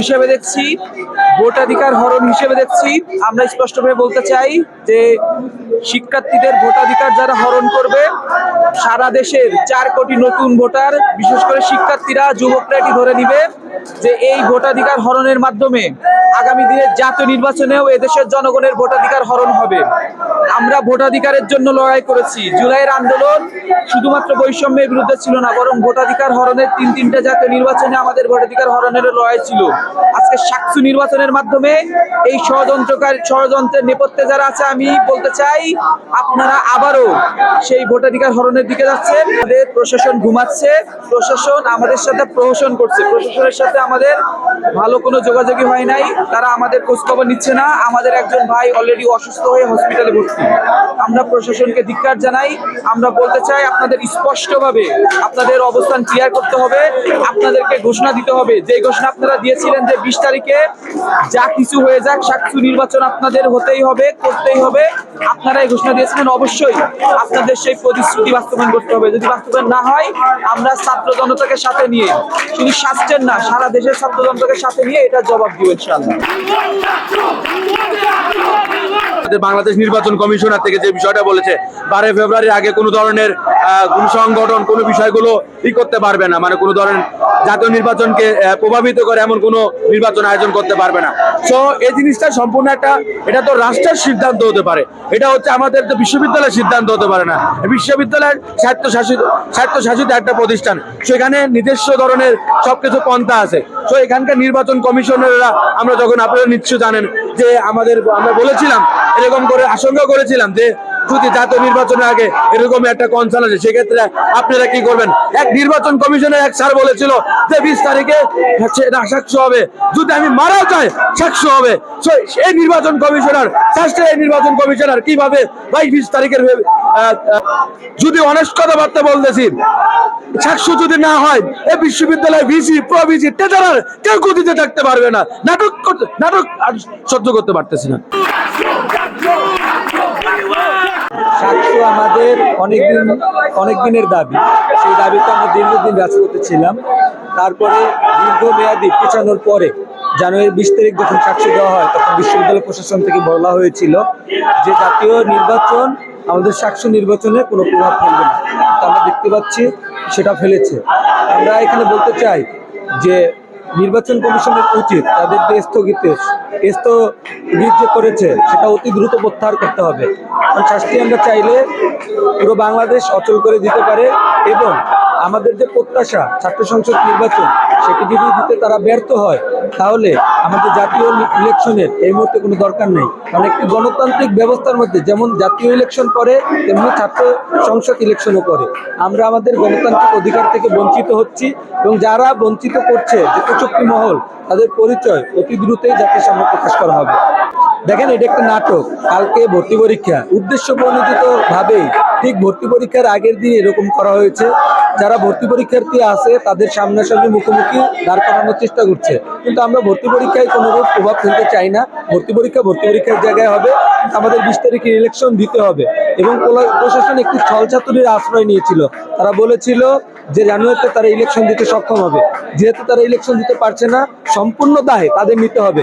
হিসেবে দেখছি, ভোটাধিকার হরণ হিসেবে দেখছি। আমরা স্পষ্টভাবে বলতে চাই যে, শিক্ষার্থীদের ভোটাধিকার যারা হরণ করবে, সারা দেশের চার কোটি নতুন ভোটার, বিশেষ করে শিক্ষার্থীরা, যুবকরা এটি ধরে নিবে যে, এই ভোটাধিকার হরণের মাধ্যমে আগামী দিনের জাতীয় নির্বাচনেও এদেশের জনগণের ভোটাধিকার হরণ হবে। আমরা ভোটাধিকারের জন্য লড়াই করেছি। জুলাইয়ের আন্দোলন শুধুমাত্র বৈষম্যের বিরুদ্ধে ছিল না, বরং ভোটাধিকার হরণের তিন তিনটা জাতীয় নির্বাচনে আমাদের ভোটাধিকার হরণের লড়াই ছিল। আজকে সাকসু নির্বাচনের মাধ্যমে এই ষড়যন্ত্রকারী ষড়যন্ত্রের নেপথ্যে যারা আছে, আমি বলতে চাই, আপনারা আবারও সেই ভোটাধিকার হরণের দিকে যাচ্ছেন। আমাদের প্রশাসন ঘুমাচ্ছে। প্রশাসন আমাদের সাথে প্রহসন করছে। প্রশাসনের সাথে আমাদের ভালো কোনো যোগাযোগই হয় নাই। তারা আমাদের খোঁজখবর নিচ্ছে না। আমাদের একজন ভাই অলরেডি অসুস্থ হয়ে হসপিটালে ভর্তি। আমরা প্রশাসনকে ধিক্কার জানাই। আমরা বলতে চাই, আপনাদের স্পষ্টভাবে আপনাদের অবস্থান ক্লিয়ার করতে হবে। আপনাদেরকে ঘোষণা দিতে হবে। যে ঘোষণা আপনারা দিয়েছিলেন যে বিশ তারিখে যা কিছু হয়ে যাক, সাক্ষু নির্বাচন আপনাদের হতেই হবে, করতেই হবে। আপনারা এই ঘোষণা দিয়েছিলেন, অবশ্যই আপনাদের সেই প্রতিশ্রুতি বাস্তবায়ন করতে হবে। যদি বাস্তবায়ন না হয়, আমরা ছাত্র জনতাকে সাথে নিয়ে শুধু স্বাস্থ্যের না, সারা দেশের ছাত্র জনতাকে সাথে নিয়ে এটা জবাব দিব আমাদের বাংলাদেশ নির্বাচন কমিশনার থেকে যে বিষয়টা বলেছে, বারোই ফেব্রুয়ারির আগে কোনো ধরনের কোনো সংগঠন, কোনো বিষয়গুলো ই করতে পারবে না। মানে কোনো ধরনের জাতীয় নির্বাচনকে প্রভাবিত করে এমন কোনো নির্বাচন আয়োজন করতে পারবে না। সো এই জিনিসটা সম্পূর্ণ একটা, এটা তো রাষ্ট্রের সিদ্ধান্ত হতে পারে। এটা হচ্ছে আমাদের তো বিশ্ববিদ্যালয়ের সিদ্ধান্ত হতে পারে না। বিশ্ববিদ্যালয়ের স্বায়ত্তশাসিত স্বায়ত্তশাসিত একটা প্রতিষ্ঠান। সেখানে নিজস্ব ধরনের সবকিছু পন্থা আছে। তো এখানকার নির্বাচন কমিশনাররা, আমরা যখন আপনারা নিশ্চয় জানেন যে আমাদের আমরা বলেছিলাম এরকম করে আশঙ্কা করেছিলাম যে যদি জাতীয় নির্বাচনের আগে এরকম একটা কনসার্ন আছে সেক্ষেত্রে আপনারা কি করবেন? এক নির্বাচন কমিশনের এক স্যার বলেছিল যে বিশ তারিখে সাক্ষ্য হবে। যদি আমি মারা যাই সাক্ষ্য হবে। এই নির্বাচন কমিশনার ফার্স্টে এই নির্বাচন কমিশনার কীভাবে বাইশ বিশ তারিখের যদি অনেস্ট কথাবার্তা বলতেছি, সাক্ষ্য যদি না হয়, এই বিশ্ববিদ্যালয় ভিসি প্রো ভিসি টেজারার কেউ গতিতে থাকতে পারবে না। নাটক করতে, নাটক সহ্য করতে পারতেছি না সাক্ষ্য আমাদের অনেকদিন অনেক দিনের দাবি। সেই দাবিতে আমরা দীর্ঘদিন রাজপথে ছিলাম। তারপরে দীর্ঘমেয়াদী পেছানোর পরে জানুয়ারি বিশ তারিখ যখন সাক্ষ্য দেওয়া হয়, তখন বিশ্ববিদ্যালয় প্রশাসন থেকে বলা হয়েছিল যে জাতীয় নির্বাচন, আমাদের সাক্ষ্য নির্বাচনে কোনো প্রভাব ফেলবে না। আমরা দেখতে পাচ্ছি সেটা ফেলেছে। আমরা এখানে বলতে চাই যে নির্বাচন কমিশনের উচিত তাদের যে স্থগিত স্থগিত যে করেছে, সেটা অতি দ্রুত প্রত্যাহার করতে হবে। কারণ শাস্তি আমরা চাইলে পুরো বাংলাদেশ অচল করে দিতে পারে এবং আমাদের যে প্রত্যাশা ছাত্র সংসদ নির্বাচন, সেটি যদি দিতে তারা ব্যর্থ হয় তাহলে আমাদের জাতীয় ইলেকশনের এই মুহূর্তে কোনো দরকার নেই। কারণ একটি গণতান্ত্রিক ব্যবস্থার মধ্যে যেমন জাতীয় ইলেকশন করে, তেমনি ছাত্র সংসদ ইলেকশনও করে। আমরা আমাদের গণতান্ত্রিক অধিকার থেকে বঞ্চিত হচ্ছি এবং যারা বঞ্চিত করছে যে কুচক্রী মহল, তাদের পরিচয় অতি দ্রুতই জাতির সামনে প্রকাশ করা হবে। দেখেন, এটা একটা নাটক। কালকে ভর্তি পরীক্ষা। উদ্দেশ্য প্রণোদিত ভাবেই ঠিক ভর্তি পরীক্ষার আগের দিন এরকম করা হয়েছে। যারা ভর্তি পরীক্ষার্থী আছে, তাদের সামনাসামনি মুখোমুখি দাঁড় করানোর চেষ্টা করছে। কিন্তু আমরা ভর্তি পরীক্ষায় কোনো রূপ প্রভাব ফেলতে চাই না। ভর্তি পরীক্ষা ভর্তি পরীক্ষার জায়গায় হবে। আমাদের বিশ তারিখে ইলেকশন দিতে হবে। এবং প্রশাসন একটি ছলচাতুরির আশ্রয় নিয়েছিল। তারা বলেছিল যে জানুয়ারিতে তারা ইলেকশন দিতে সক্ষম হবে। যেহেতু তারা ইলেকশন দিতে পারছে না, সম্পূর্ণ দায় তাদের নিতে হবে।